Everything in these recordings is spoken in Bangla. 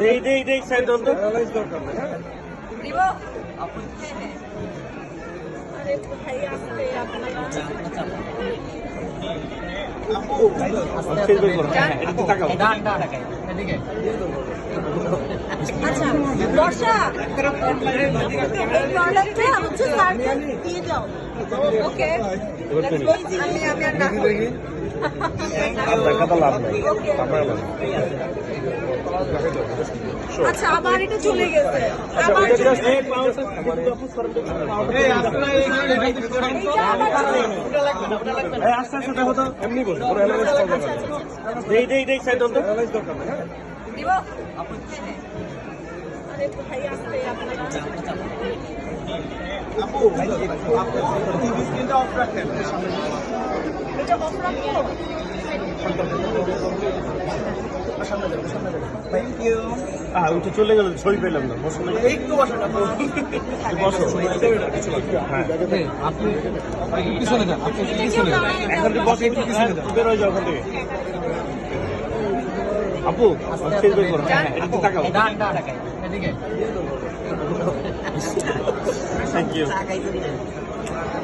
দেই দেই দেই সাইড দন্ত দিব হ্যাঁ হ্যাঁ হ্যাঁ আচ্ছা বর্ষা এই প্রোডাক্টটা হচ্ছে স্যারকে দিয়ে যাও ওকে আমি আমি আর না আচ্ছা দেখো আচ্ছা আচ্ছা আচ্ছা। হ্যাঁ হ্যাঁ এটা অফ রাখব হ্যাঁ ওইটা চলে গেল ছবি পেলাম না বসো না একটু বসো না বসো হ্যাঁ পিছনে যান আপনি পিছনে যান এখন বসে একটু পিছনে হয়ে যাও ওখান থেকে আপু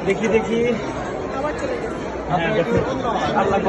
দেখি দেখি। আবার চলে গেছে। হ্যাঁ আল্লাহ